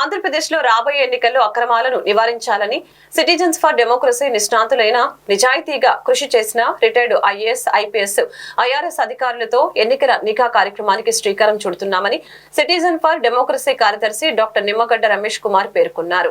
ఆంధ్రప్రదేశ్లో రాబోయే ఎన్నికల్లో అక్రమాలను నివారించాలని సిటిజన్స్ ఫర్ డెమోక్రసీ నిష్ణాతులైన నిజాయితీగా కృషి చేసిన రిటైర్డ్ ఐఏఎస్ ఐపీఎస్ ఐఆర్ఎస్ అధికారులతో ఎన్నికల నిఘా కార్యక్రమానికి శ్రీకారం చుడుతున్నామని సిటిజన్ ఫర్ డెమోక్రసీ కార్యదర్శి డాక్టర్ నిమ్మగడ్డ రమేష్ కుమార్ పేర్కొన్నారు.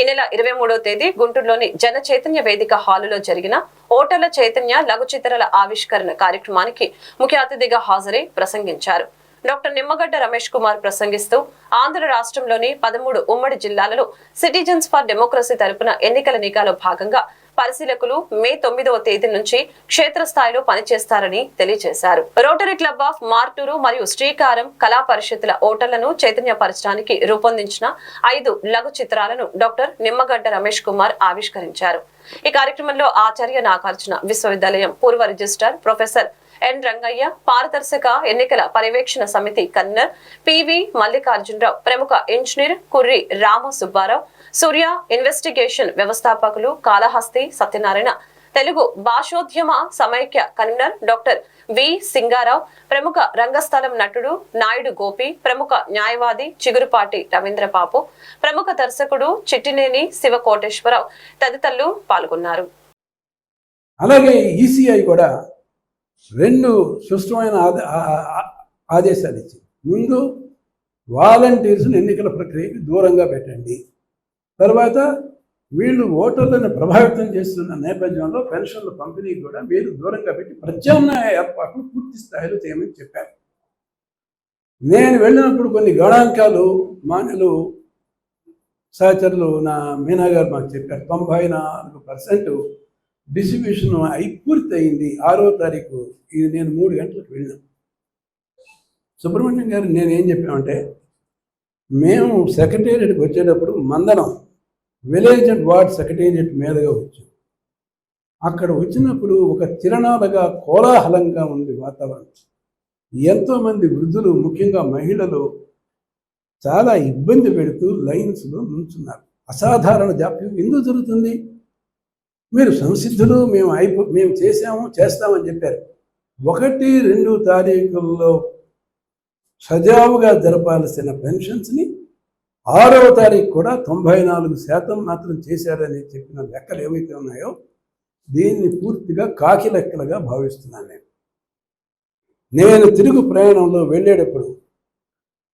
ఈ నెల ఇరవై మూడో తేదీ గుంటూరులోని జన చైతన్య వేదిక హాలులో జరిగిన ఓటర్ల చైతన్య లఘు చిత్రాల ఆవిష్కరణ కార్యక్రమానికి ముఖ్య అతిథిగా హాజరై ప్రసంగించారు. డాక్టర్ నిమ్మగడ్డ రమేష్ కుమార్ ప్రసంగిస్తూ ఆంధ్ర రాష్ట్రంలోని పదమూడు ఉమ్మడి జిల్లాలలో సిటిజన్స్ ఫర్ డెమోక్రసీ తరపున ఎన్నికల నిఘాలో భాగంగా పరిశీలకులు మే తొమ్మిదవ తేదీ నుంచి క్షేత్రస్థాయిలో పనిచేస్తారని తెలియజేశారు. రోటరీ క్లబ్ ఆఫ్ మార్టూరు మరియు శ్రీకారం కళా పరిషత్తుల ఓటర్లను చైతన్యపరచడానికి రూపొందించిన ఐదు లఘు చిత్రాలను డాక్టర్ నిమ్మగడ్డ రమేష్ కుమార్ ఆవిష్కరించారు. ఈ కార్యక్రమంలో ఆచార్య నాగార్జున విశ్వవిద్యాలయం పూర్వ రిజిస్ట్రార్ ప్రొఫెసర్ ఎన్ రంగయ్య పారదర్శక ఎన్నికల పర్యవేక్షణ సమితి కన్నర్ పివి మల్లికార్జునరావు ప్రముఖ ఇంజనీర్ కుర్రి రామ సుబ్బారావు సూర్య ఇన్వెస్టిగేషన్ వ్యవస్థాపకులు కాళహస్తి సత్యనారాయణ తెలుగు భాషోద్యమ సమైక్య కన్వీనర్ డాక్టర్ వి. సింగారావు ప్రముఖ రంగస్థలం నటుడు నాయుడు గోపి ప్రముఖ న్యాయవాది చిగురుపాటి రవీంద్రబాబు ప్రముఖ దర్శకుడు చిట్టినేని శివకోటేశ్వరరావు తదితరులు పాల్గొన్నారు. అలాగే ఈసీఐ కూడా రెండు స్పష్టమైన ఆద- ఆదేశాలు ఇచ్చింది. ముందు వాలంటీర్స్ని ఎన్నికల ప్రక్రియకి దూరంగా పెట్టండి. తర్వాత వీళ్ళు ఓటర్లను ప్రభావితం చేస్తున్న నేపథ్యంలో పెన్షన్ల పంపిణీ కూడా మీరు దూరంగా పెట్టి ప్రత్యామ్నాయ ఏర్పాట్లు పూర్తి స్థాయిలో చేయమని చెప్పారు. నేను వెళ్ళినప్పుడు కొన్ని గణాంకాలు మాన్యులు సహచరులు నా మీనా గారు మాకు చెప్పారు. తొంభై నాలుగు పర్సెంట్ డిస్ట్రిబ్యూషన్ అయి పూర్తి అయింది ఆరో తారీఖు. ఇది నేను మూడు గంటలకు వెళ్ళాను. సుబ్రహ్మణ్యం గారు నేను ఏం చెప్పామంటే మేము సెక్రటేరియట్కి వచ్చేటప్పుడు Mandanam village and ward secretariat మీదుగా వచ్చాం. అక్కడ వచ్చినప్పుడు ఒక తిరణాలుగా కోలాహలంగా ఉంది వాతావరణం. ఎంతోమంది వృద్ధులు ముఖ్యంగా మహిళలు చాలా ఇబ్బంది పెడుతూ లైన్స్లో నుంచున్నారు. అసాధారణ జాప్యం. ఎందుకు జరుగుతుంది? మీరు సంసిద్ధులు మేము అయిపో మేము చేసాము చేస్తామని చెప్పారు. ఒకటి రెండు తారీఖుల్లో సజావుగా జరపాల్సిన పెన్షన్స్ని ఆరవ తారీఖు కూడా తొంభై నాలుగు శాతం మాత్రం చేశారని చెప్పిన లెక్కలు ఏవైతే ఉన్నాయో దీన్ని పూర్తిగా కాకి లెక్కలుగా భావిస్తున్నాను నేను. నేను తిరుగు ప్రయాణంలో వెళ్ళేటప్పుడు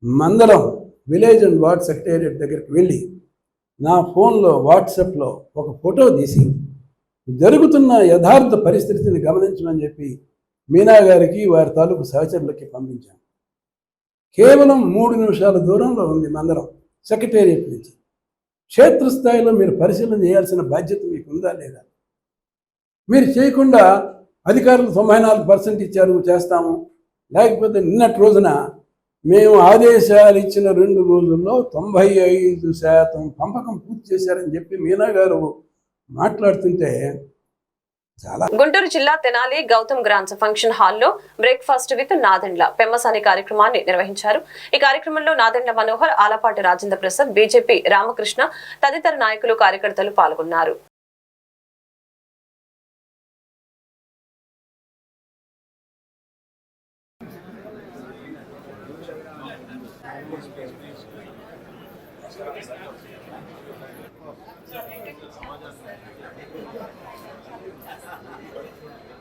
Mandaram village and ward secretariat దగ్గరికి వెళ్ళి నా ఫోన్లో వాట్సాప్లో ఒక ఫోటో తీసి జరుగుతున్న యథార్థ పరిస్థితిని గమనించమని చెప్పి మీనా గారికి వారి తాలూకు సహచరులకి పంపించాను. కేవలం మూడు నిమిషాల దూరంలో ఉంది మందరం సెక్రటేరియట్ నుంచి. క్షేత్రస్థాయిలో మీరు పరిశీలన చేయాల్సిన బాధ్యత మీకు ఉందా లేదా? మీరు చేయకుండా అధికారులు తొంభై నాలుగు పర్సెంట్ ఇచ్చారు చేస్తాము. లేకపోతే నిన్నటి రోజున మేము ఆదేశాలు ఇచ్చిన రెండు రోజుల్లో తొంభై ఐదు శాతం పంపకం పూర్తి చేశారని చెప్పి మీనా గారు మాట్లాడుతుంటే చాలా గుంటూరు జిల్లా తెనాలి గౌతమ్ గ్రాండ్స్ ఫంక్షన్ హాల్లో బ్రేక్ఫాస్ట్ విత్ నాదెండ్ల పెమ్మసాని కార్యక్రమాన్ని నిర్వహించారు. ఈ కార్యక్రమంలో నాదెండ్ల మనోహర్ ఆలపాటి రాజేంద్ర ప్రసాద్ బీజేపీ రామకృష్ణ తదితర నాయకులు కార్యకర్తలు పాల్గొన్నారు. Thank you.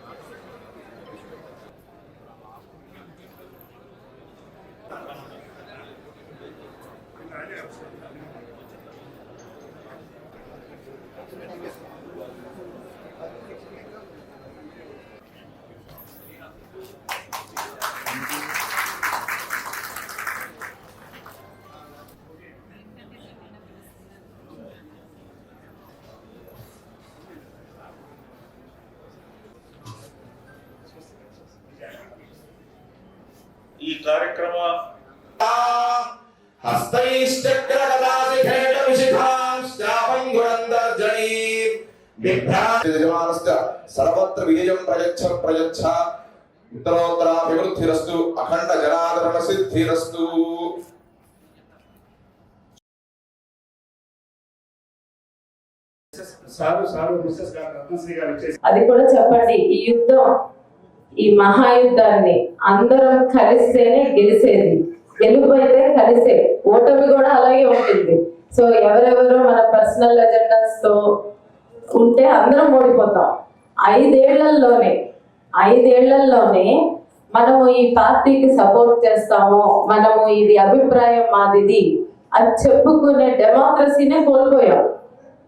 యజమానస్య సర్వత్ర విజయం ప్రయచ్చ ప్రయచ్చ ఉత్తరోత్తరాభివృద్ధిరస్తు అఖండ జనాదరణ సిద్ధిరస్తు అది కూడా చెప్పండి ఈ యుద్ధం ఈ మహాయుద్ధాన్ని అందరం కలిస్తేనే గెలిచేది గెలుపు అయితే కలిసే. ఓటమి కూడా అలాగే ఉంటుంది. సో ఎవరెవరు మన పర్సనల్ ఎజెండాస్తో ఉంటే అందరం ఓడిపోతాం. ఐదేళ్ళలోనే ఐదేళ్ళలోనే మనము ఈ పార్టీకి సపోర్ట్ చేస్తాము మనము ఇది అభిప్రాయం మాదిది అది చెప్పుకునే డెమోక్రసీనే కోల్పోయాం.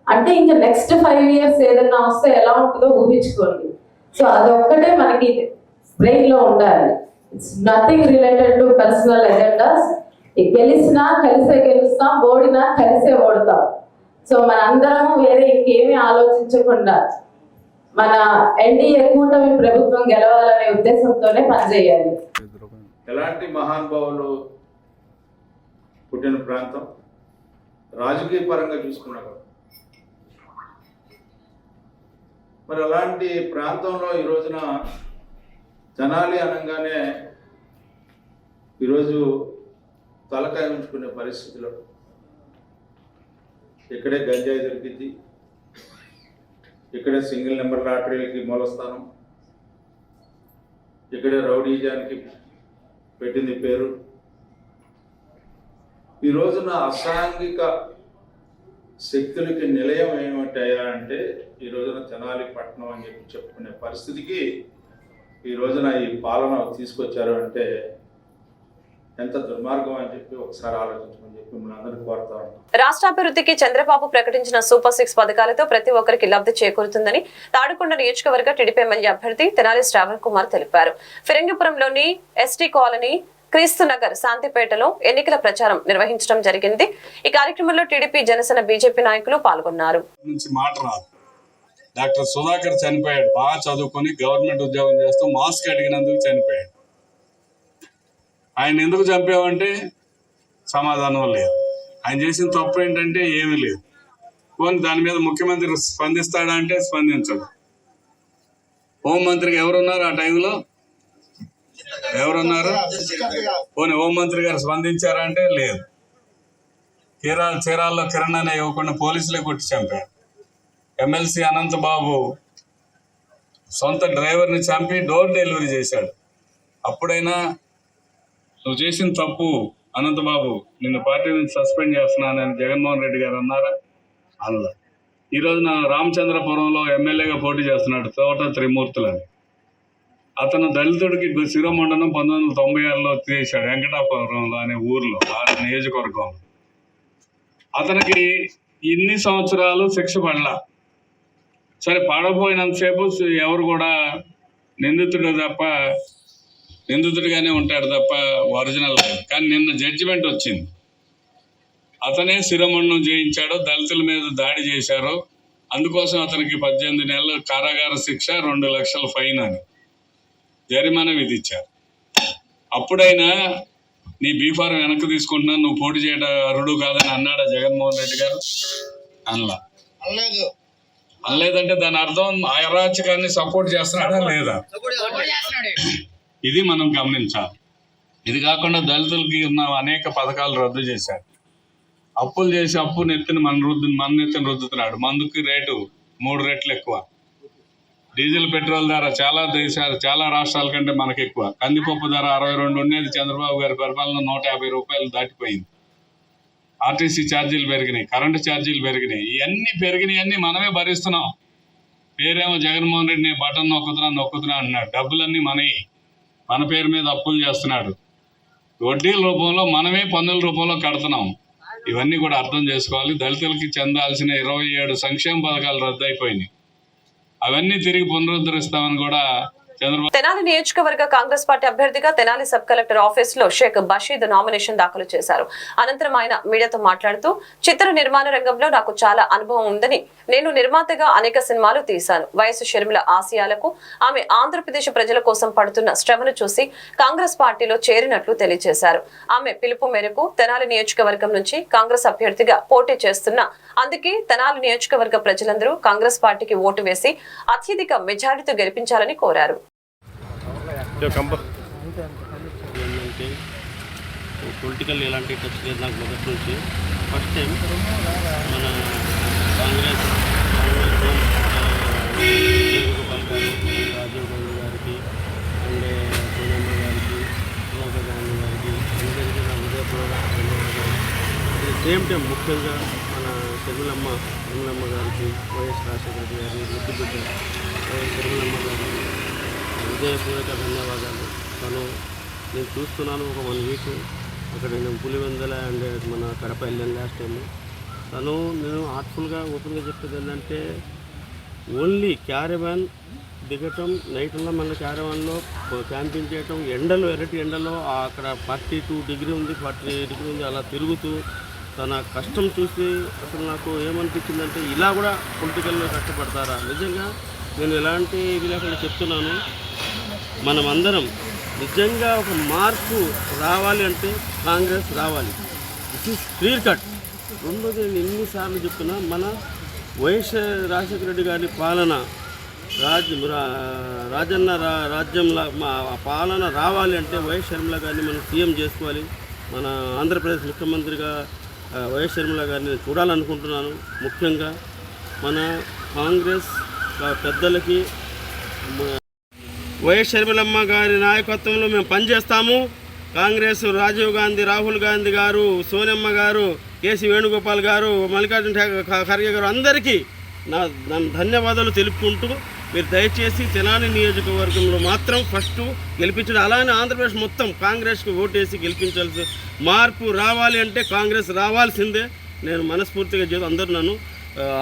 అంటే ఇంకా నెక్స్ట్ ఫైవ్ ఇయర్స్ ఏదైనా వస్తే ఎలా ఉంటుందో ఊహించుకోండి. సో అదొక్కటే మనకి బ్రెయిన్లో ఉండాలి. It's nothing related to personal agendas గెలిచినా కలిసే గెలుస్తాం ఓడినా సో మనందరము వేరే ఇంకేమీ ఆలోచించకుండా మన ఎన్డీఏ కూటమి ప్రభుత్వం గెలవాలనే ఉద్దేశంతోనే పనిచేయాలి. ఎలాంటి మహానుభావులు పుట్టిన ప్రాంతం? రాజకీయ పరంగా చూసుకున్నా మరి అలాంటి ప్రాంతంలో ఈ రోజున జనాలి అనగానే ఈరోజు తలకాయ ఉంచుకునే పరిస్థితిలో ఇక్కడే గంజాయి దొరికింది ఇక్కడే సింగిల్ నెంబర్ లాటరీలకి మూలస్థానం. ఇక్కడే రౌడీజానికి పెట్టింది పేరు. ఈ రోజున అసాంఘిక శక్తులకి నిలయం ఏమిటయ్యా అంటే ఈ రోజున తెనాలి పట్టణం అని చెప్పి చెప్పుకునే పరిస్థితికి ఈ రోజున ఈ పాలన తీసుకొచ్చారు అంటే ఎంత దుర్మార్గం అని చెప్పి ఒకసారి ఆలోచించమని చెప్పి మిమ్మల్ని అందరినీ కోరుతా ఉన్నాం. రాష్ట్రాభివృద్ధికి చంద్రబాబు ప్రకటించిన సూపర్ సిక్స్ పథకాలతో ప్రతి ఒక్కరికి లబ్ధి చేకూరుతుందని తాడుకొండ నియోజకవర్గ టీడీపీ ఎమ్మెల్యే అభ్యర్థి తెనాలి శ్రావణ్ కుమార్ తెలిపారు. ఫిరంగిపురంలోని ఎస్టీ కాలనీ క్రీస్తు నగర్ శాంతిపేటలో ఎన్నికల ప్రచారం నిర్వహించడం జరిగింది. ఈ కార్యక్రమంలో టీడీపీ జనసేన బీజేపీ నాయకులు పాల్గొన్నారు. నుంచి మాట రాదు. డాక్టర్ సుధాకర్ చనిపోయాడు. బాగా చదువుకొని గవర్నమెంట్ ఉద్యోగం చేస్తూ మాస్క్ అడిగినందుకు చనిపోయాడు. ఆయన ఎందుకు చంపావంటే సమాధానం లేదు. ఆయన చేసిన తప్పు ఏంటంటే ఏమీ లేదు. పోనీ దాని మీద ముఖ్యమంత్రి స్పందిస్తాడా అంటే స్పందించడు. హోంమంత్రికి ఎవరున్నారు ఆ టైంలో? ఎవరున్నారు? పోనీ హోంమంత్రి గారు స్పందించారా అంటే లేదు. చీరాల చీరాల్లో కిరణ్ అనే యువకుడిని పోలీసులే కొట్టి చంపారు. ఎమ్మెల్సీ అనంతబాబు సొంత డ్రైవర్ని చంపి డోర్ డెలివరీ చేశాడు. అప్పుడైనా నువ్వు చేసిన తప్పు అనంతబాబు నిన్ను పార్టీ నుంచి సస్పెండ్ చేస్తున్నానని జగన్మోహన్ రెడ్డి గారు అన్నారా? అనలా ఈ రోజున రామచంద్రపురంలో ఎమ్మెల్యేగా పోటీ చేస్తున్నాడు తోట త్రిమూర్తులని. అతను దళితుడికి శిరోమండనం పంతొమ్మిది వందల తొంభై ఆరులో చేశాడు వెంకటాపురంలో అనే ఊర్లో ఆ నియోజకవర్గం అతనికి ఇన్ని సంవత్సరాలు శిక్ష పడలా. సరే పడపోయినంతసేపు ఎవరు కూడా నిందితుడు తప్ప నిందితుడిగానే ఉంటాడు తప్ప ఒరిజినల్ కాదు. కానీ నిన్న జడ్జిమెంట్ వచ్చింది. అతనే శిరమణం చేయించాడు దళితుల మీద దాడి చేశారు. అందుకోసం అతనికి పద్దెనిమిది నెలల కారాగార శిక్ష రెండు లక్షల ఫైన్ అని జరిమానా విధించారు. అప్పుడైనా నీ బీఫారం వెనక్కి తీసుకుంటున్నాను నువ్వు పోటీ చేయడం అర్హుడు కాదని అన్నాడా జగన్మోహన్ రెడ్డి గారు? అనలా. అనలేదంటే దాని అర్థం అరాచకాన్ని సపోర్ట్ చేస్తున్నాడా లేదా? ఇది మనం గమనించాలి. ఇది కాకుండా దళితులకి ఉన్న అనేక పథకాలు రద్దు చేశారు. అప్పులు చేసి అప్పు నెత్తిన మన రుద్దు మన నెత్తిన రుద్దుతున్నాడు మందుకి రేటు మూడు రెట్లు ఎక్కువ. డీజిల్ పెట్రోల్ ధర చాలా దేశాలు చాలా రాష్ట్రాల కంటే మనకి ఎక్కువ. కందిపప్పు ధర అరవై రెండు ఉండేది. చంద్రబాబు గారి పరిపాలన నూట యాభై రూపాయలు దాటిపోయింది. ఆర్టీసీ ఛార్జీలు పెరిగినాయి. కరెంటు ఛార్జీలు పెరిగినాయి. ఇవన్నీ పెరిగినాయన్నీ మనమే భరిస్తున్నాం. పేరేమో జగన్మోహన్ రెడ్డి నేను బటన్ నొక్కుతున్నా నొక్కుతున్నా అంటున్నాడు. డబ్బులన్నీ మనవి మన పేరు మీద అప్పులు చేస్తున్నాడు. వడ్డీల రూపంలో మనమే పన్నుల రూపంలో కడుతున్నాం. ఇవన్నీ కూడా అర్థం చేసుకోవాలి. దళితులకి చెందాల్సిన ఇరవై ఏడు సంక్షేమ పథకాలు రద్దయిపోయినాయి. అవన్నీ తిరిగి పునరుద్ధరిస్తామని కూడా తెనాలి నియోజకవర్గ కాంగ్రెస్ పార్టీ అభ్యర్థిగా తెనాలి సబ్ కలెక్టర్ ఆఫీస్లో షేక్ బషీద్ నామినేషన్ దాఖలు చేశారు. అనంతరం ఆయన మీడియాతో మాట్లాడుతూ చిత్ర నిర్మాణ రంగంలో నాకు చాలా అనుభవం ఉందని నేను నిర్మాతగా అనేక సినిమాలు తీశాను. వయసు షర్మిల ఆశయాలకు ఆమె ఆంధ్రప్రదేశ్ ప్రజల కోసం పడుతున్న శ్రమను చూసి కాంగ్రెస్ పార్టీలో చేరినట్లు తెలియజేశారు. ఆమె పిలుపు మేరకు తెనాలి నియోజకవర్గం నుంచి కాంగ్రెస్ అభ్యర్థిగా పోటీ చేస్తున్న అందుకే తెనాలి నియోజకవర్గ ప్రజలందరూ కాంగ్రెస్ పార్టీకి ఓటు వేసి అత్యధిక మెజారిటీతో గెలిపించాలని కోరారు. ఏంటంటే పొలిటికల్ ఎలాంటి టచ్ లేదు నాకు మొదటి నుంచి. ఫస్ట్ టైం మన కాంగ్రెస్ వేణుగోపాల్ రాజీవ్ గాంధీ గారికి అండ్ సోనియమ్మ గారికి ప్రియాంక గాంధీ గారికి అందరికీ నా హృదయపూర్వక అట్ సేమ్ టైం ముఖ్యంగా మన తిరుమలమ్మ తిరుమలమ్మ గారికి వైఎస్ రాజశేఖర రెడ్డి గారి ముద్దు బిడ్డ వైఎస్ తిరుమలమ్మ గారికి హృదయపూర్వక ధన్యవాదాలు. తను నేను చూస్తున్నాను ఒక వన్ వీక్. అక్కడ నేను పులివెందల అండ్ మన కడప వెళ్ళాను లాస్ట్ టైము తను నేను హార్ట్ఫుల్గా ఓపెన్గా చెప్పేది ఏంటంటే ఓన్లీ క్యారవాన్ దిగటం నైట్లో మళ్ళీ క్యారవాన్లో క్యాంపింగ్ చేయటం ఎండలో ఎర్రటి ఎండలో అక్కడ ఫార్టీ టూ డిగ్రీ ఉంది ఫార్టీ డిగ్రీ ఉంది అలా తిరుగుతూ తన కష్టం చూసి అసలు నాకు ఏమనిపించిందంటే ఇలా కూడా పొలిటికల్లో కష్టపడతారా? నిజంగా నేను ఎలాంటి ఇది లేకుండా చెప్తున్నాను. మనమందరం నిజంగా ఒక మార్పు రావాలి అంటే కాంగ్రెస్ రావాలి. దిస్ ఈస్ క్లియర్ కట్ రెండోది నేను ఎన్నిసార్లు చెప్తున్నా మన వైఎస్ రాజశేఖర రెడ్డి గారి పాలన రాజ్ రా- రాజన్న రా రాజ్యంలో మా పాలన రావాలి అంటే వైఎస్ షర్మిల గారిని మనం సీఎం చేసుకోవాలి. మన ఆంధ్రప్రదేశ్ ముఖ్యమంత్రిగా వైఎస్ షర్మిల గారిని నేను చూడాలనుకుంటున్నాను ముఖ్యంగా. మన కాంగ్రెస్ పెద్దలకి వైఎస్ షర్మిలమ్మ గారి నాయకత్వంలో మేము పనిచేస్తాము. కాంగ్రెస్ రాజీవ్ గాంధీ రాహుల్ గాంధీ గారు సోనమ్మ గారు కేసీ వేణుగోపాల్ గారు మల్లికార్జున ఖర్గే గారు అందరికీ నా ధన్యవాదాలు తెలుపుకుంటూ మీరు దయచేసి తెనాలి నియోజకవర్గంలో మాత్రం ఫస్ట్ గెలిపించడం అలానే ఆంధ్రప్రదేశ్ మొత్తం కాంగ్రెస్కి ఓటేసి గెలిపించాల్సి మార్పు రావాలి అంటే కాంగ్రెస్ రావాల్సిందే. నేను మనస్ఫూర్తిగా చేసి అందరూ నన్ను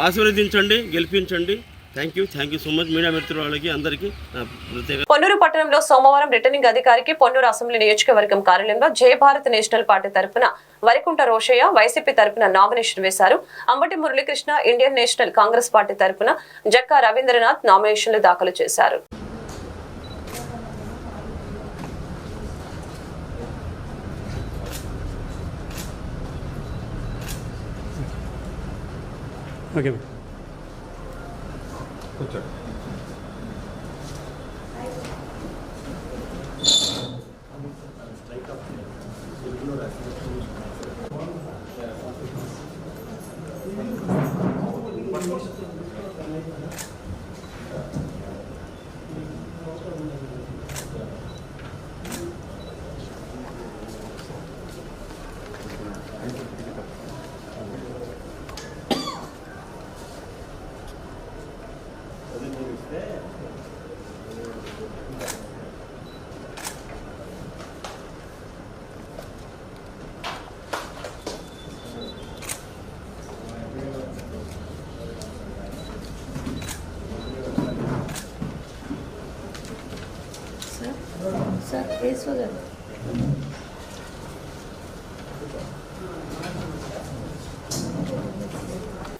ఆశీర్వదించండి గెలిపించండి. Thank you thank you so much media మిత్రుల వాళ్ళకి అందరికీ నా ప్రత్యేక పొన్నూరు పట్టణంలో సోమవారం రిటర్నింగ్ అధికారికి పొన్నూరు అసెంబ్లీ నియోజకవర్గం కార్యాలయంలో జయ భారత్ నేషనల్ పార్టీ తరపున వరికుంట రోషయ్య వైసీపీ తరపున నామినేషన్ వేశారు. Ambati Muralikrishna Indian national Congress party తరపున జక్కా రవీంద్రనాథ్ నామినేషన్లు దాఖలు చేశారు. ఓకే కూర్చోండి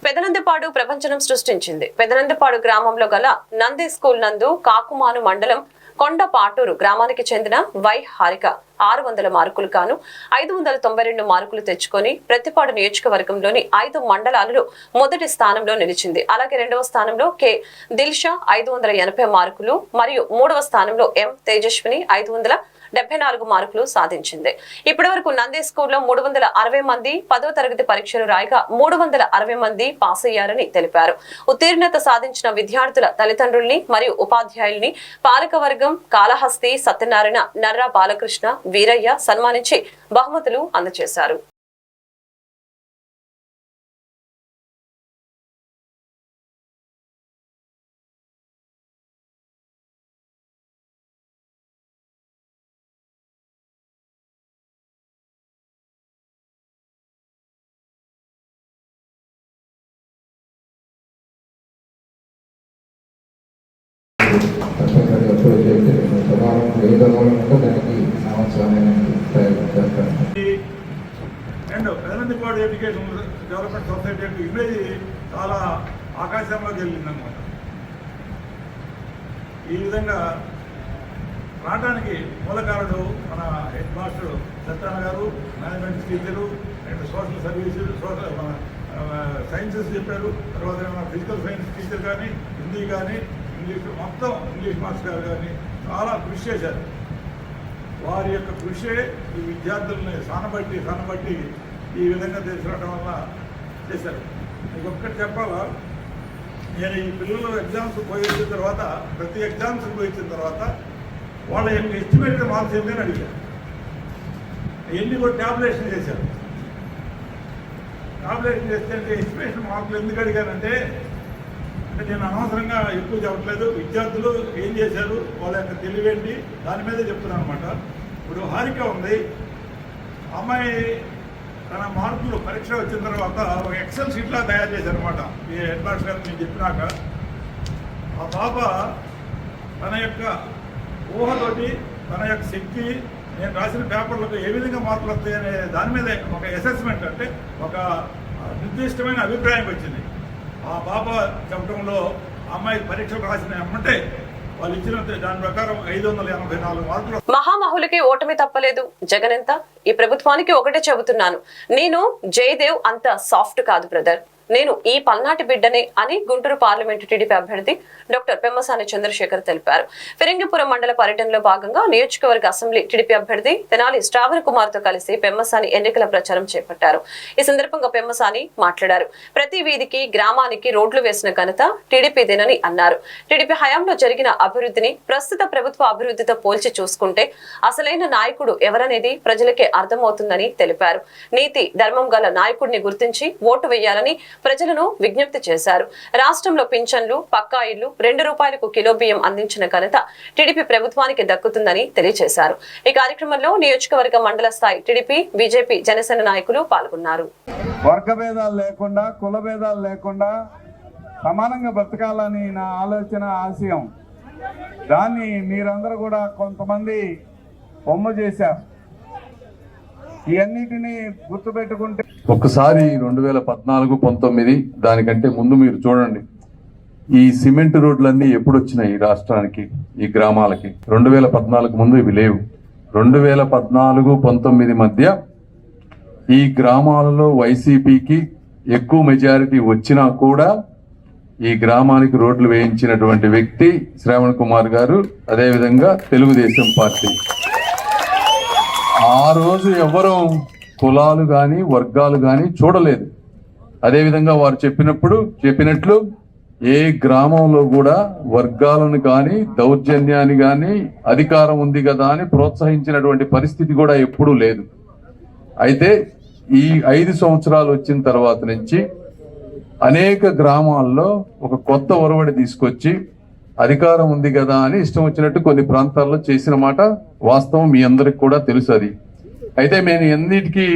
పెదనందిపాడు ప్రపంచనం సృష్టించింది. పెదనందిపాడు గ్రామంలో గల నంది స్కూల్ నందు కాకుమాను మండలం కొండ పాటూరు గ్రామానికి చెందిన వై హారిక ఆరు వందల మార్కులు కాను ఐదు వందల తొంభై రెండు మార్కులు తెచ్చుకొని ప్రతిపాడు నియోజకవర్గంలోని ఐదు మండలాలలో మొదటి స్థానంలో నిలిచింది. అలాగే రెండవ స్థానంలో కె దిల్షా ఐదు వందల ఎనభై మార్కులు మరియు మూడవ స్థానంలో ఎం తేజస్విని ఐదు వందల డెబ్బై నాలుగు మార్కులు సాధించింది. ఇప్పటి వరకు నంది స్కూల్లో మూడు వందల అరవై మంది పదో తరగతి పరీక్షలు రాయగా మూడు వందల అరవై మంది పాస్ అయ్యారని తెలిపారు. ఉత్తీర్ణత సాధించిన విద్యార్థుల తల్లిదండ్రుల్ని మరియు ఉపాధ్యాయుల్ని పాలకవర్గం కాళహస్తి సత్యనారాయణ నర్రా బాలకృష్ణ వీరయ్య సన్మానించి బహుమతులు అందజేశారు. తప్పనిసరిగా అప్రోచ్ అయితే సమానం ఏ ఉంటే దానికి సంవత్సరాన్ని and Pedanandipadu education development society యొక్క ఇమేజ్ చాలా ఆకాశంలోకి వెళ్ళిందనమాట ఈ విధంగా రావడానికి మూలకారుడు మన హెడ్ మాస్టర్ సత్యాన గారు management teacher and social service social మన సైన్సెస్ చెప్పారు. తర్వాత మన ఫిజికల్ సైన్స్ టీచర్ కానీ హిందీ కానీ ఇంగ్లీష్ మొత్తం ఇంగ్లీష్ మాస్టర్ గారు కానీ చాలా కృషి చేశారు. వారి యొక్క కృషే ఈ విద్యార్థుల్ని సానబట్టి సానబట్టి ఈ విధంగా తీసుకురావడం వల్ల చేశారు. మీకు ఒక్కటి చెప్పాలా? నేను ఈ పిల్లలు ఎగ్జామ్స్ పోయి వచ్చిన తర్వాత ప్రతి ఎగ్జామ్స్ పోయి వచ్చిన తర్వాత వాళ్ళ యొక్క ఎస్టిమేటెడ్ మార్క్స్ ఏంటని అడిగారు. అడిగాను ఎన్ని కూడా ట్యాబ్లేషన్ చేశారు. ట్యాబ్లేషన్ చేస్తే ఎస్టిమేషన్ మార్కులు ఎందుకు అడిగానంటే అంటే నేను అనవసరంగా ఎక్కువ చెప్పట్లేదు. విద్యార్థులు ఏం చేశారు వాళ్ళ యొక్క తెలివేంటి దాని మీదే చెప్తున్నాను అనమాట ఇప్పుడు హారిక ఉంది. అమ్మాయి తన మార్కులు పరీక్ష వచ్చిన తర్వాత ఒక ఎక్సెల్ షీట్లా తయారు చేశారు అనమాట ఈ హెడ్ మాస్టర్ గారు నేను చెప్పినాక. ఆ పాప తన యొక్క ఊహతోటి తన యొక్క శక్తి నేను రాసిన పేపర్లకు ఏ విధంగా మార్పులు వస్తాయనే అనే దాని మీద ఒక అసెస్మెంట్ అంటే ఒక నిర్దిష్టమైన అభిప్రాయం వచ్చింది. ఆ పాప చెప్పడంలో అమ్మాయి పరీక్షలు రాసిన అమ్మంటే వాళ్ళు ఇచ్చిన దాని ప్రకారం ఐదు వందల ఎనభై నాలుగు మార్కులు. మహామహులకి ఓటమి తప్పలేదు. జగన్ ఎంత? ఈ ప్రభుత్వానికి ఒకటే చెబుతున్నాను. నేను జయదేవ్ అంత సాఫ్ట్ కాదు బ్రదర్. నేను ఈ పల్నాటి బిడ్డనే అని గుంటూరు పార్లమెంటు టీడీపీ అభ్యర్థి డాక్టర్ పెమ్మసాని చంద్రశేఖర్ తెలిపారు. ఫిరంగిపురం మండల పర్యటనలో భాగంగా నియోజకవర్గ అసెంబ్లీ టీడీపీ అభ్యర్థి తెనాలి శ్రావణ కుమార్తో కలిసి పెమ్మసాని ఎన్నికల ప్రచారం చేపట్టారు. ఈ సందర్భంగా పెమ్మసాని మాట్లాడారు. ప్రతి వీధికి గ్రామానికి రోడ్లు వేసిన ఘనత టీడీపీదేనని అన్నారు. టీడీపీ హయాంలో జరిగిన అభివృద్ధిని ప్రస్తుత ప్రభుత్వ అభివృద్ధితో పోల్చి చూసుకుంటే అసలైన నాయకుడు ఎవరనేది ప్రజలకే అర్థమవుతుందని తెలిపారు. నీతి ధర్మం గల నాయకుడిని గుర్తించి ఓటు వేయాలని ప్రజలను విజ్ఞప్తి చేశారు. రాష్ట్రంలో పింఛన్లు పక్కా ఇళ్ళు రెండు రూపాయలకు కిలో బియ్యం అందించిన ఘనత టీడీపీ ప్రభుత్వానికి దక్కుతుందని తెలియజేశారు. ఈ కార్యక్రమంలో నియోజకవర్గ మండల స్థాయి టీడీపీ బీజేపీ జనసేన నాయకులు పాల్గొన్నారు. వర్గభేదాలు లేకుండా కుల భేదాలు లేకుండా సమానంగా బ్రతకాలని నా ఆలోచన ఆశయం. దాన్ని మీరందరూ కూడా కొంతమంది బొమ్మ చేశారు. ఇవన్నిటిని గుర్తుపెట్టుకుంటే ఒకసారి రెండు వేల పద్నాలుగు పంతొమ్మిది దానికంటే ముందు మీరు చూడండి. ఈ సిమెంట్ రోడ్లన్నీ ఎప్పుడు వచ్చినాయి ఈ రాష్ట్రానికి ఈ గ్రామాలకి? రెండు వేల పద్నాలుగు ముందు ఇవి లేవు. రెండు వేల పద్నాలుగు పంతొమ్మిది మధ్య ఈ గ్రామాలలో వైసీపీకి ఎక్కువ మెజారిటీ వచ్చినా కూడా ఈ గ్రామానికి రోడ్లు వేయించినటువంటి వ్యక్తి శ్రావణ్ కుమార్ గారు అదేవిధంగా తెలుగుదేశం పార్టీ. ఆ రోజు ఎవరు కులాలు కానీ వర్గాలు కానీ చూడలేదు. అదేవిధంగా వారు చెప్పినప్పుడు చెప్పినట్లు ఏ గ్రామంలో కూడా వర్గాలను కానీ దౌర్జన్యాన్ని కానీ అధికారం ఉంది కదా అని ప్రోత్సహించినటువంటి పరిస్థితి కూడా ఎప్పుడూ లేదు. అయితే ఈ ఐదు సంవత్సరాలు వచ్చిన తర్వాత నుంచి అనేక గ్రామాల్లో ఒక కొత్త ఒరవడి తీసుకొచ్చి అధికారం ఉంది కదా అని ఇష్టం వచ్చినట్టు కొన్ని ప్రాంతాల్లో చేసిన మాట వాస్తవం మీ అందరికి కూడా తెలుసు అది. అయితే నేను ఎన్నిటికీ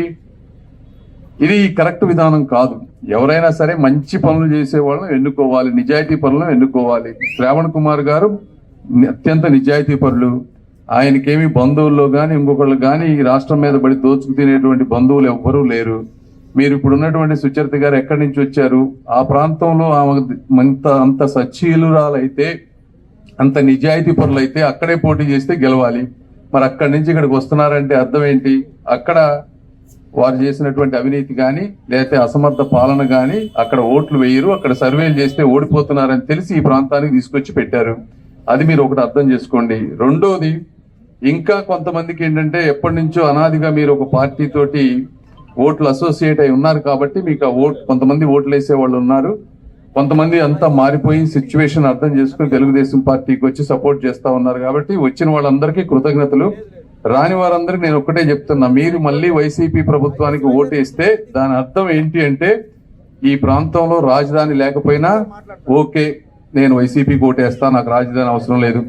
ఇది కరెక్ట్ విధానం కాదు. ఎవరైనా సరే మంచి పనులు చేసే వాళ్ళని ఎన్నుకోవాలి నిజాయితీ పనులను ఎన్నుకోవాలి. శ్రావణ్ కుమార్ గారు అత్యంత నిజాయితీ పరులు. ఆయనకేమి బంధువుల్లో కానీ ఇంకొకళ్ళు కానీ ఈ రాష్ట్రం మీద పడి దోచుకు తినేటువంటి బంధువులు ఎవ్వరూ లేరు. మీరు ఇప్పుడు ఉన్నటువంటి సుచరిత గారు ఎక్కడి నుంచి వచ్చారు? ఆ ప్రాంతంలో ఆమె అంత అంత సచ్చీలురాలైతే అంత నిజాయితీ పరులైతే అక్కడే పోటీ చేస్తే గెలవాలి. మరి అక్కడి నుంచి ఇక్కడికి వస్తున్నారంటే అర్థం ఏంటి? అక్కడ వారు చేసినటువంటి అవినీతి కానీ లేకపోతే అసమర్థ పాలన కానీ అక్కడ ఓట్లు వేయరు అక్కడ సర్వేలు చేస్తే ఓడిపోతున్నారని తెలిసి ఈ ప్రాంతానికి తీసుకొచ్చి పెట్టారు. అది మీరు ఒకటి అర్థం చేసుకోండి. రెండోది ఇంకా కొంతమందికి ఏంటంటే ఎప్పటి నుంచో అనాదిగా మీరు ఒక పార్టీ తోటి ఓట్లు అసోసియేట్ అయి ఉన్నారు కాబట్టి మీకు ఆ ఓట్ కొంతమంది ఓట్లు వేసే వాళ్ళు ఉన్నారు. కొంతమంది అంతా మారిపోయి సిచ్యువేషన్ అర్థం చేసుకుని తెలుగుదేశం పార్టీకి వచ్చి సపోర్ట్ చేస్తా ఉన్నారు కాబట్టి వచ్చిన వాళ్ళందరికీ కృతజ్ఞతలు. రాని వారందరికీ నేను ఒక్కటే చెప్తున్నా మీరు మళ్ళీ వైసీపీ ప్రభుత్వానికి ఓటేస్తే దాని అర్థం ఏంటి అంటే ఈ ప్రాంతంలో రాజధాని లేకపోయినా ఓకే నేను వైసీపీకి ఓటేస్తా నాకు రాజధాని అవసరం లేదు.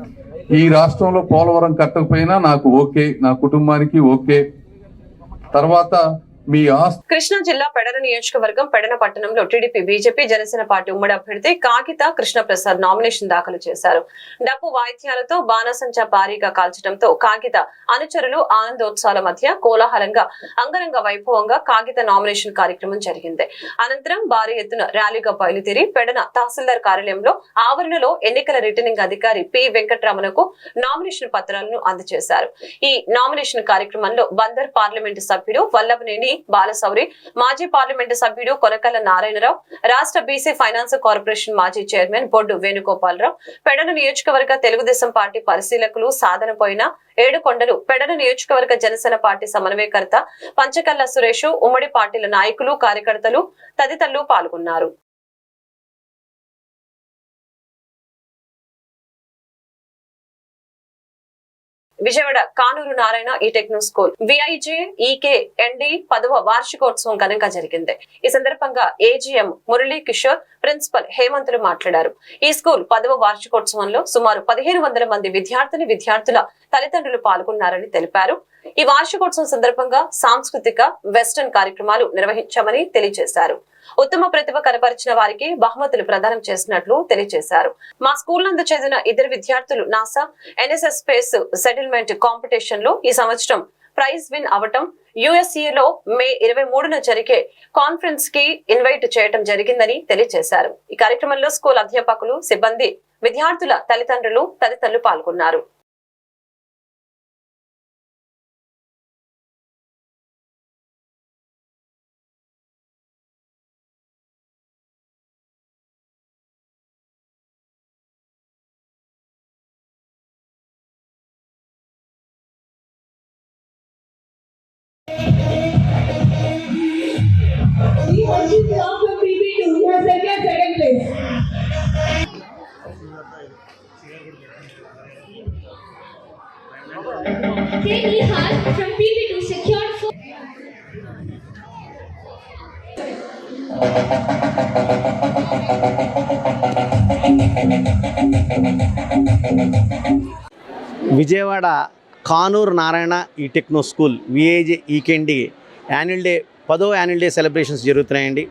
ఈ రాష్ట్రంలో పోలవరం కట్టకపోయినా నాకు ఓకే నా కుటుంబానికి ఓకే. తర్వాత మీ కృష్ణా జిల్లా పెడన నియోజకవర్గం పెడన పట్టణంలో టీడీపీ బీజేపీ జనసేన పార్టీ ఉమ్మడి అభ్యర్థి కాగిత కృష్ణప్రసాద్ నామినేషన్ దాఖలు చేశారు. డప్పు వాయిద్యాలతో బాణసంచా భారీగా కాల్చడంతో కాగిత అనుచరులు ఆనందోత్సవాల మధ్య కోలాహలంగా అంగరంగ వైభవంగా కాగిత నామినేషన్ కార్యక్రమం జరిగింది. అనంతరం భారీ ఎత్తున ర్యాలీగా బయలుదేరి పెడన తహసీల్దార్ కార్యాలయంలో ఆవరణలో ఎన్నికల రిటర్నింగ్ అధికారి పి. వెంకటరమణకు నామినేషన్ పత్రాలను అందజేశారు. ఈ నామినేషన్ కార్యక్రమంలో బందర్ పార్లమెంటు సభ్యుడు వల్లభనేని బాలసౌరి మాజీ పార్లమెంటు సభ్యుడు కొనకల్ల నారాయణరావు రాష్ట్ర బీసీ ఫైనాన్స్ కార్పొరేషన్ మాజీ చైర్మన్ బొడ్డు వేణుగోపాలరావు పెడను నియోజకవర్గ తెలుగుదేశం పార్టీ పరిశీలకులు సాధన పోయిన ఏడుకొండలు పెడను నియోజకవర్గ జనసేన పార్టీ సమన్వయకర్త పంచకల్ల సురేష్ ఉమ్మడి పార్టీల నాయకులు కార్యకర్తలు తదితరులు పాల్గొన్నారు. Vijayawada Kanuru Narayana e techno school. విఐజే ఈకే ND పదవ వార్షికోత్సవం ఘనంగా జరిగింది. ఈ సందర్భంగా ఏజీఎం మురళీ కిషోర్ ప్రిన్సిపల్ హేమంతులు మాట్లాడారు. ఈ స్కూల్ పదవ వార్షికోత్సవంలో సుమారు పదిహేను వందల మంది విద్యార్థిని విద్యార్థుల తల్లిదండ్రులు పాల్గొన్నారని తెలిపారు. ఈ వార్షికోత్సవం సందర్భంగా సాంస్కృతిక వెస్టర్న్ కార్యక్రమాలు నిర్వహించామని తెలియజేశారు. ఉత్తమ ప్రతిభ కనపరిచిన వారికి బహుమతులు ప్రదానం చేసినట్లు తెలియజేశారు. మా స్కూల్ నందు చదివిన ఇద్దరు విద్యార్థులు నాసా ఎన్ఎస్ఎస్ స్పేస్ సెటిల్మెంట్ కాంపిటీషన్లో ఈ సంవత్సరం ప్రైజ్ విన్ అవటం యుఎస్ఏ లో మే ఇరవై మూడున జరిగే కాన్ఫరెన్స్కి ఇన్వైట్ చేయడం జరిగిందని తెలియజేశారు. ఈ కార్యక్రమంలో స్కూల్ అధ్యాపకులు సిబ్బంది విద్యార్థుల తల్లిదండ్రులు తదితరులు పాల్గొన్నారు. Hart from PB2 secured Vijayawada Kanuru Narayana e techno school విఏజే ఈకెండి యాన్యువల్ డే పదో యాన్యువల్ డే సెలబ్రేషన్స్ జరుగుతున్నాయండి.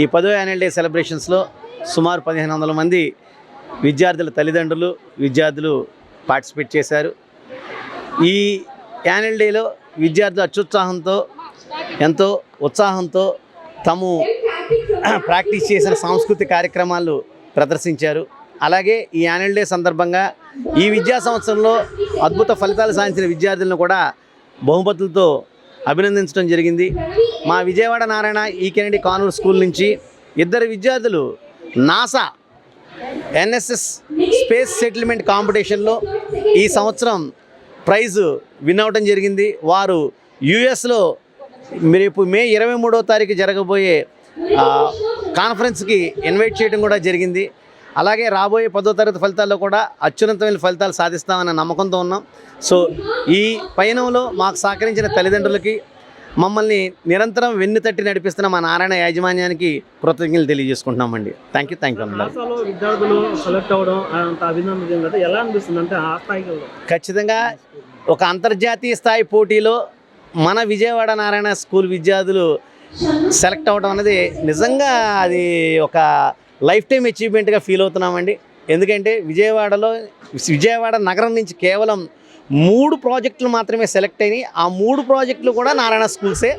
ఈ పదో యాన్యువల్ డే సెలబ్రేషన్స్లో సుమారు పదిహేను వందల మంది విద్యార్థుల తల్లిదండ్రులు విద్యార్థులు పార్టిసిపేట్ చేశారు. ఈ యాన్యువల్ డేలో విద్యార్థులు అత్యుత్సాహంతో ఎంతో ఉత్సాహంతో తాము ప్రాక్టీస్ చేసిన సాంస్కృతిక కార్యక్రమాలు ప్రదర్శించారు. అలాగే ఈ యాన్యువల్ డే సందర్భంగా ఈ విద్యా సంవత్సరంలో అద్భుత ఫలితాలు సాధించిన విద్యార్థులను కూడా బహుమతులతో అభినందించడం జరిగింది. మా విజయవాడ నారాయణ ఈ కెనడి కాన్వర్ స్కూల్ నుంచి ఇద్దరు విద్యార్థులు నాసా ఎన్ఎస్ఎస్ స్పేస్ సెటిల్మెంట్ కాంపిటీషన్లో ఈ సంవత్సరం ప్రైజ్ విన్ అవటం జరిగింది. వారు యుఎస్లో రేపు మే ఇరవై మూడో తారీఖు జరగబోయే కాన్ఫరెన్స్కి ఇన్వైట్ చేయడం కూడా జరిగింది. అలాగే రాబోయే పదో తరగతి ఫలితాల్లో కూడా అత్యున్నతమైన ఫలితాలు సాధిస్తామన్న నమ్మకంతో ఉన్నాం. సో ఈ పయనంలో మాకు సహకరించిన తల్లిదండ్రులకి మమ్మల్ని నిరంతరం వెన్ను తట్టి నడిపిస్తున్న మా నారాయణ యాజమాన్యానికి కృతజ్ఞతలు తెలియజేసుకుంటున్నామండి. థ్యాంక్ యూ థ్యాంక్ యూ విద్యార్థులు సెలెక్ట్ అవ్వడం ఎలా అనిపిస్తుంది? అంటే ఆ వెళ్ళడం ఖచ్చితంగా ఒక అంతర్జాతీయ స్థాయి పోటీలో మన విజయవాడ నారాయణ స్కూల్ విద్యార్థులు సెలెక్ట్ అవ్వడం అనేది నిజంగా అది ఒక లైఫ్ టైం అచీవ్మెంట్గా ఫీల్ అవుతున్నామండి. ఎందుకంటే విజయవాడలో విజయవాడ నగరం నుంచి కేవలం మూడు ప్రాజెక్టులు మాత్రమే సెలెక్ట్ అయినాయి. ఆ మూడు ప్రాజెక్టులు కూడా నారాయణ స్కూల్సే.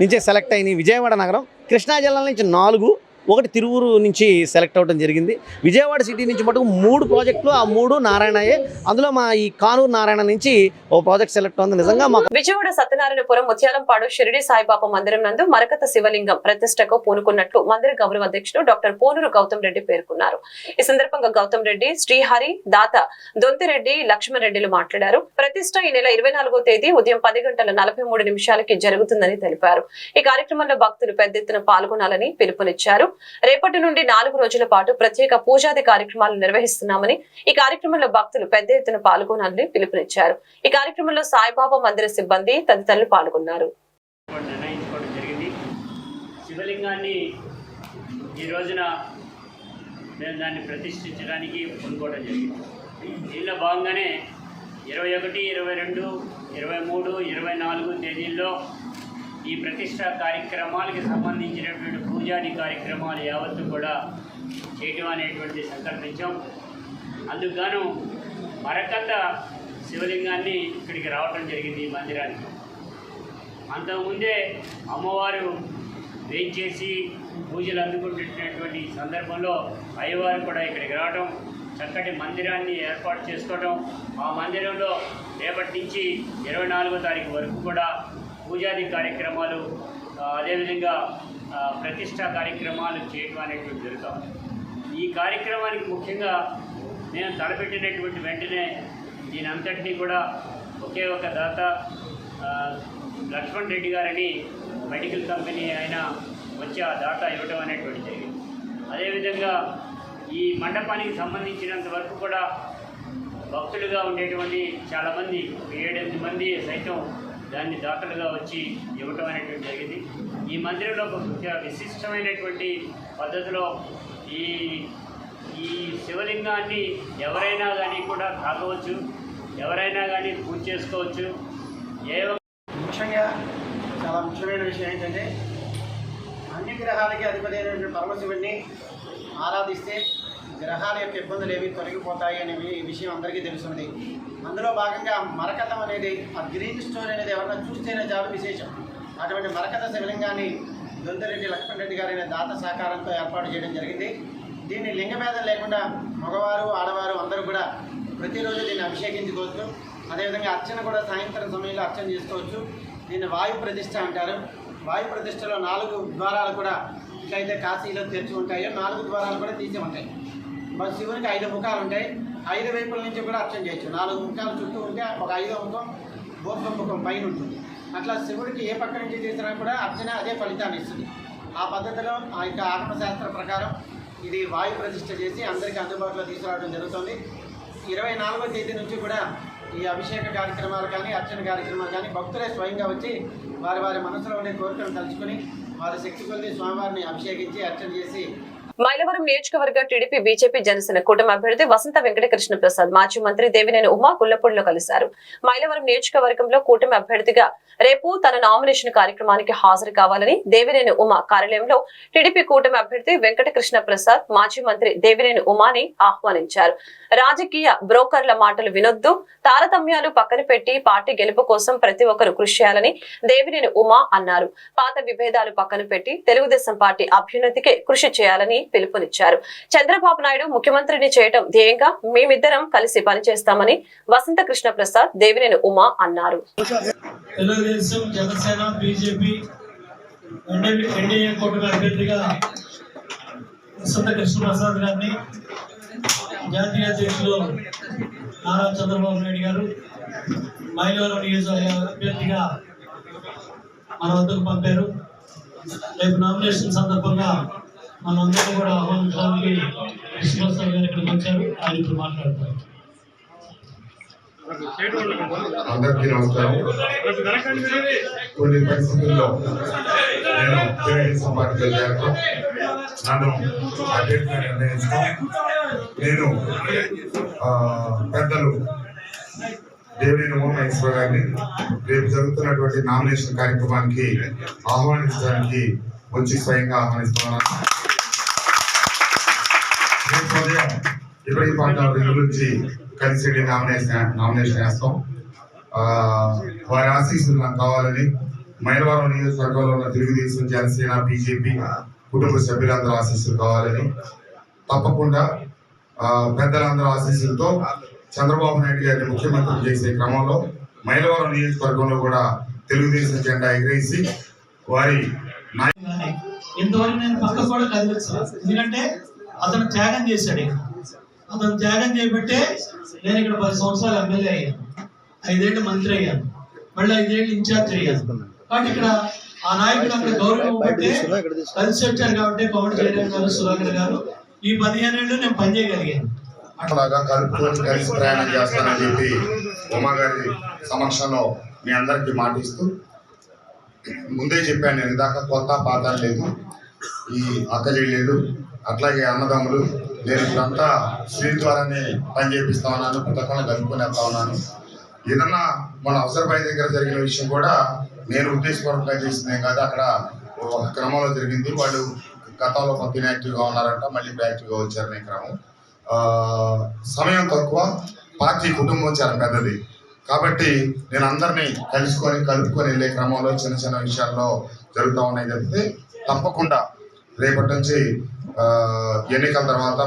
నుంచే సెలెక్ట్ అయినాయి విజయవాడ నగరం. కృష్ణా జిల్లా నుంచి నాలుగు. ఒకటి తిరువురు నుంచి సెలెక్ట్ అవ్వడం జరిగింది. విజయవాడ సిటీ నుంచి మటుకు మూడు ప్రాజెక్టులు ఆ మూడు నారాయణయే అందులో మా ఈ కానూరు నారాయణ నుంచి ఓ ప్రాజెక్ట్ సెలెక్ట్ అవుతుంది. నిజంగా మాకు విజయవాడ సత్యనారాయణపురం ముత్యాలంపాడు షిరిడి సాయిబాబా మందిరం నందు మరకత శివలింగం ప్రతిష్టకు పూనుకున్నట్లు మందిర గౌరవ అధ్యక్షుడు డాక్టర్ పోనూరు గౌతమ్ రెడ్డి పేర్కొన్నారు. ఈ సందర్భంగా గౌతమ్ రెడ్డి శ్రీహరి దాత దొంతిరెడ్డి లక్ష్మణ్ రెడ్డిలు మాట్లాడారు. ప్రతిష్ట ఈ నెల ఇరవై నాలుగో తేదీ ఉదయం పది గంటల నలభై మూడు నిమిషాలకి జరుగుతుందని తెలిపారు. ఈ కార్యక్రమంలో భక్తులు పెద్ద ఎత్తున పాల్గొనాలని పిలుపునిచ్చారు. రేపటి నుండి నాలుగు రోజుల పాటు ప్రత్యేక పూజాది కార్యక్రమాలు నిర్వహిస్తున్నామని ఈ కార్యక్రమంలో భక్తులు పెద్ద ఎత్తున పాల్గొనాలని పిలుపునిచ్చారు. ఈ కార్యక్రమంలో సాయిబాబా మందిర సిబ్బంది తదితరులు పాల్గొన్నారు. శివలింగాన్ని ఈ రోజున మేము దాన్ని ప్రతిష్ఠించడానికి కొనుక్కోవడం జరిగింది. దీనిలో భాగంగానే ఇరవై ఒకటి ఇరవై రెండు ఇరవై మూడు ఇరవై నాలుగు తేదీల్లో ఈ ప్రతిష్ట కార్యక్రమాలకి సంబంధించినటువంటి పూజాది కార్యక్రమాలు యావత్తు కూడా చేయటం అనేటువంటిది సంకల్పించాం. అందుకు గాను మరకత శివలింగాన్ని ఇక్కడికి రావటం జరిగింది ఈ మందిరానికి. అంతకుముందే అమ్మవారు వేయించేసి పూజలు అందుకుంటున్నటువంటి సందర్భంలో అయ్యవారు కూడా ఇక్కడికి రావటం చక్కటి మందిరాన్ని ఏర్పాటు చేసుకోవడం ఆ మందిరంలో రేపటి నుంచి ఇరవై నాలుగో తారీఖు వరకు కూడా పూజాది కార్యక్రమాలు అదేవిధంగా ప్రతిష్టా కార్యక్రమాలు చేయడం అనేటువంటి జరుగుతాం. ఈ కార్యక్రమానికి ముఖ్యంగా నేను తలపెట్టినటువంటి వెంటనే దీని అంతటినీ కూడా ఒకే ఒక దాత లక్ష్మణ్ రెడ్డి గారని మెడికల్ కంపెనీ ఆయన వచ్చి ఆ దాత ఇవ్వడం అనేటువంటి జరిగింది. అదేవిధంగా ఈ మండపానికి సంబంధించినంత వరకు కూడా భక్తులుగా ఉండేటువంటి చాలామంది ఏడెనిమిది మంది సైతం దాన్ని దాతలుగా వచ్చి ఇవ్వటం అనేటువంటి జరిగింది. ఈ మందిరంలో ఒక విశిష్టమైనటువంటి పద్ధతిలో ఈ ఈ శివలింగాన్ని ఎవరైనా కానీ కూడా తాగవచ్చు ఎవరైనా కానీ పూజ చేసుకోవచ్చు. ఏ ముఖ్యంగా చాలా ముఖ్యమైన విషయం ఏంటంటే అన్ని గ్రహాలకి అధిపతి అయినటువంటి పరమశివుడిని ఆరాధిస్తే గ్రహాల యొక్క ఇబ్బందులు ఏవి తొలగిపోతాయి అనే విషయం అందరికీ తెలుసున్నది. అందులో భాగంగా మరకతం అనేది ఆ గ్రీన్ స్టోన్ అనేది ఎవరన్నా చూస్తేనే చాలా విశేషం. అటువంటి మరకత శివలింగాన్ని దొందరెడ్డి లక్ష్మణ్ రెడ్డి గారి దాత సహకారంతో ఏర్పాటు చేయడం జరిగింది. దీన్ని లింగభేదం లేకుండా మగవారు ఆడవారు అందరూ కూడా ప్రతిరోజు దీన్ని అభిషేకించుకోవచ్చు అదేవిధంగా అర్చన కూడా సాయంత్రం సమయంలో అర్చన చేసుకోవచ్చు. దీన్ని వాయు ప్రతిష్ఠ అంటారు. వాయు ప్రతిష్టలో నాలుగు ద్వారాలు కూడా ఇట్లయితే కాశీలో తెరిచి ఉంటాయో నాలుగు ద్వారాలు కూడా తీసి ఉంటాయి. మరి శివునికి ఐదు ముఖాలు ఉంటాయి. ఐదు వైపుల నుంచి కూడా అర్చన చేయొచ్చు. నాలుగు ముఖాలు చుట్టూ ఉంటే ఒక ఐదో ముఖం భూత ముఖం పైన ఉంటుంది. అట్లా శివుడికి ఏ పక్క నుంచి చేసినా కూడా అర్చన అదే ఫలితాన్ని ఇస్తుంది. ఆ పద్ధతిలో ఆ యొక్క ఆత్మశాస్త్ర ప్రకారం ఇది వాయు ప్రతిష్ఠ చేసి అందరికీ అందుబాటులో తీసుకురావడం జరుగుతుంది. ఇరవై నాలుగో తేదీ నుంచి కూడా ఈ అభిషేక కార్యక్రమాలు కానీ అర్చన కార్యక్రమాలు కానీ భక్తులే స్వయంగా వచ్చి వారి వారి మనసులో ఉండే కోరికలను తలుచుకొని వారి శక్తి కొద్ది స్వామివారిని అభిషేకించి అర్చన చేసి మైలవరం నియోజకవర్గ టీడీపీ బీజేపీ జనసేన కూటమి అభ్యర్థి వసంత వెంకటకృష్ణ ప్రసాద్ మాజీ మంత్రి దేవినేని ఉమా గుల్లపూడిలో కలిశారు. మైలవరం నియోజకవర్గంలో కూటమి అభ్యర్థిగా రేపు తన నామినేషన్ కార్యక్రమానికి హాజరు కావాలని దేవినేని ఉమా కార్యాలయంలో టీడీపీ కూటమి అభ్యర్థి వెంకటకృష్ణ ప్రసాద్ మాజీ మంత్రి దేవినేని ఉమాని ఆహ్వానించారు. రాజకీయ బ్రోకర్ల మాటలు వినొద్దు తారతమ్యాలు పక్కన పెట్టి పార్టీ గెలుపు కోసం ప్రతి ఒక్కరు కృషి చేయాలని దేవినేని ఉమా అన్నారు. పాత విభేదాలు పక్కన పెట్టి తెలుగుదేశం పార్టీ అభ్యున్నతికే కృషి చేయాలని పిలుపునిచ్చారు. చంద్రబాబు నాయుడు ముఖ్యమంత్రిని చేయటం ధ్యేయంగా మేమిద్దరం కలిసి పనిచేస్తామని వసంత కృష్ణ ప్రసాద్ దేవినేని ఉమా అన్నారు. తెలుగుదేశం జనసేన బీజేపీ ఎన్డీఏ కూటమి అభ్యర్థిగా వసంత కృష్ణప్రసాద్ గారిని జాతీయ అధ్యక్షులు నారా చంద్రబాబు నాయుడు గారు మైలవరం నియోజకవర్గ అభ్యర్థిగా మన వద్దకు పంపారు. రేపు నామినేషన్ సందర్భంగా మనందరం కూడా ఆహ్వానించడానికి విశ్వాసరావు గారు ఇక్కడ వచ్చారు. ఆయన ఇప్పుడు మాట్లాడతారు. అందరికీ నమస్కారం. కొన్ని పరిస్థితుల్లో నేను తెలుగుదేశం పార్టీలో చేరటం నన్ను అభ్యర్థిగా నిర్ణయించడం నేను పెద్దలు దేవినేని ఉమామహేశ్వర గారిని రేపు జరుగుతున్నటువంటి నామినేషన్ కార్యక్రమానికి ఆహ్వానించడానికి వచ్చి స్వయంగా ఆహ్వానిస్తున్నాను. రేపు ఉదయం ఇరవై పద్నాలుగు రోజుల నుంచి కలిసి నామినేషన్ నామినేషన్ వేస్తాం వారి ఆశీస్సులు నాకు కావాలని మైలవరం నియోజకవర్గంలో ఉన్న తెలుగుదేశం జనసేన బీజేపీ కుటుంబ సభ్యులందరూ ఆశీస్సులు కావాలని తప్పకుండా పెద్దలందరూ ఆశీస్సులతో చంద్రబాబు నాయుడు గారిని ముఖ్యమంత్రి చేసే క్రమంలో మైలవరం నియోజకవర్గంలో కూడా తెలుగుదేశం జెండా ఎగరేసి వారి నాయ ఇంతవరకు నేను పక్క కూడా కదిలించాను ఎందుకంటే అతను త్యాగం చేశాడు ఇక్కడ. అతను త్యాగం చేయబట్టే నేను ఇక్కడ పది సంవత్సరాలు ఎమ్మెల్యే అయ్యాను. ఐదేళ్ళు మంత్రి అయ్యాను. మళ్ళీ ఐదేళ్ళు ఇన్ఛార్జ్ అయ్యాను. కాబట్టి ఇక్కడ ఆ నాయకుడు అక్కడ గౌరవం బట్టే కలిసి వచ్చారు కాబట్టి పవన్ కళ్యాణ్ గారు సుధాకర్ గారు ఈ పదిహేను ఏళ్ళు నేను పనిచేయగలిగాను అట్లాగా కలుపుకొని కలిసి ప్రయాణం చేస్తానని చెప్పి ఉమా గారి సమక్షంలో మీ అందరికీ మాటిస్తూ ముందే చెప్పాను నేను ఇందాక కొత్త పాత లేదు ఈ అక్క చెల్లెళ్ళు అట్లాగే అన్నదమ్ములు నేను ఇప్పుడంతా స్త్రీ ద్వారానే పని చేపిస్తా ఉన్నాను పుస్తకంలో కలుపుకొని వెళ్తా ఉన్నాను. ఏదన్నా మన అవసరపై దగ్గర జరిగిన విషయం కూడా నేను ఉద్దేశపూర్వకంగా చేసిందేం కాదు అక్కడ ఒక క్రమంలో జరిగింది. వాళ్ళు గతంలో కొంత ఇన్యాక్టివ్గా ఉన్నారంట మళ్ళీ ఇప్పుడు యాక్టివ్గా వచ్చారనే క్రమం. సమయం తక్కువ పార్టీ కుటుంబం చాలా పెద్దది. కాబట్టి నేను అందరినీ కలుసుకొని కలుపుకొని వెళ్ళే క్రమంలో చిన్న చిన్న విషయాల్లో జరుగుతూ ఉన్నాయి. తప్పితే తప్పకుండా రేపటి నుంచి ఎన్నికల తర్వాత